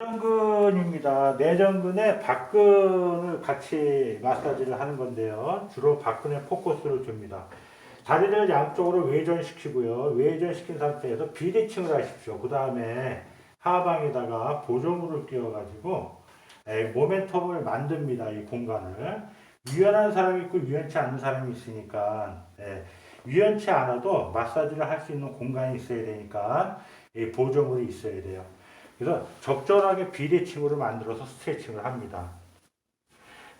내전근입니다. 내전근에 박근을 같이 마사지를 하는 건데요. 주로 박근에 포커스를 줍니다. 다리를 양쪽으로 외전시키고요. 외전시킨 상태에서 비대칭을 하십시오. 그 다음에 하방에다가 보조물을 끼워가지고 에, 모멘텀을 만듭니다. 이 공간을. 유연한 사람이 있고 유연치 않은 사람이 있으니까 예, 유연치 않아도 마사지를 할 수 있는 공간이 있어야 되니까 이 보조물이 있어야 돼요. 그래서 적절하게 비대칭으로 만들어서 스트레칭을 합니다.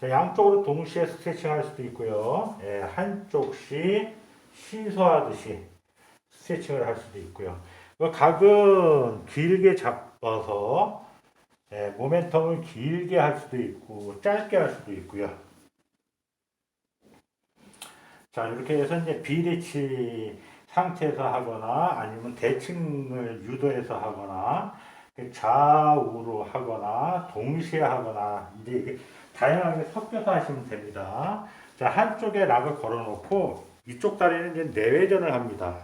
자, 양쪽으로 동시에 스트레칭 할 수도 있고요. 예, 한쪽씩 시소하듯이 스트레칭을 할 수도 있고요. 그 각은 길게 잡아서 예, 모멘텀을 길게 할 수도 있고 짧게 할 수도 있고요. 자 이렇게 해서 이제 비대치 상태에서 하거나 아니면 대칭을 유도해서 하거나 좌우로 하거나 동시에 하거나 이제 다양하게 섞여서 하시면 됩니다. 자 한쪽에 락을 걸어놓고 이쪽 다리는 이제 내외전을 합니다.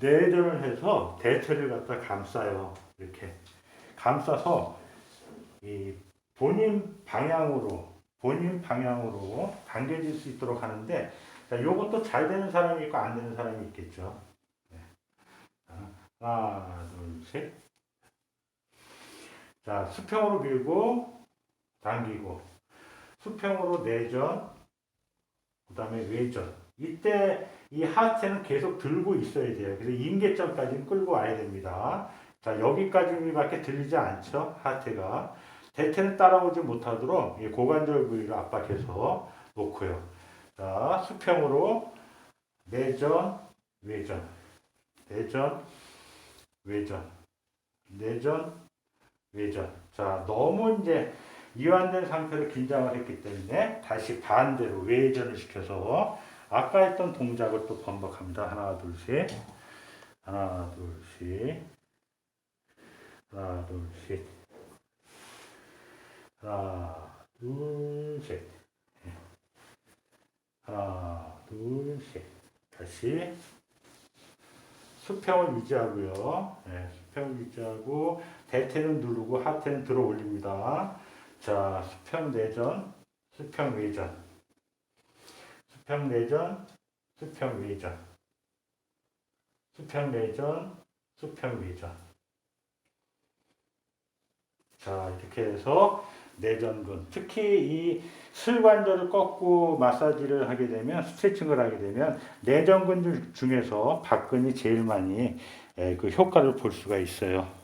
내외전을 해서 대퇴를 갖다 감싸요. 이렇게 감싸서 이 본인 방향으로 본인 방향으로 당겨질 수 있도록 하는데 자, 요것도 잘 되는 사람이 있고 안 되는 사람이 있겠죠. 하나, 둘, 셋. 자, 수평으로 밀고 당기고 수평으로 내전 그 다음에 외전 이때 이 하체는 계속 들고 있어야 돼요. 그래서 임계점까지 끌고 와야 됩니다. 자, 여기까지밖에 들리지 않죠. 하체가. 대퇴는 따라오지 못하도록 이 고관절 부위를 압박해서 놓고요. 자, 수평으로 내전, 외전, 내전, 외전, 내전, 외전. 자, 너무 이제 이완된 상태로 긴장을 했기 때문에 다시 반대로 외전을 시켜서 아까 했던 동작을 또 반복합니다. 하나, 둘, 셋. 하나, 둘, 셋. 하나, 둘, 셋. 하나, 둘, 셋. 예. 하나, 둘, 셋. 다시 수평을 유지하고요. 네, 수평을 유지하고 대퇴는 누르고 하퇴는 들어 올립니다. 자, 수평 내전, 수평 외전. 수평 내전, 수평 외전. 수평 내전, 수평 외전. 자, 이렇게 해서 내전근, 특히 이 슬관절을 꺾고 마사지를 하게 되면 스트레칭을 하게 되면 내전근 중에서 박근이 제일 많이 에, 그 효과를 볼 수가 있어요.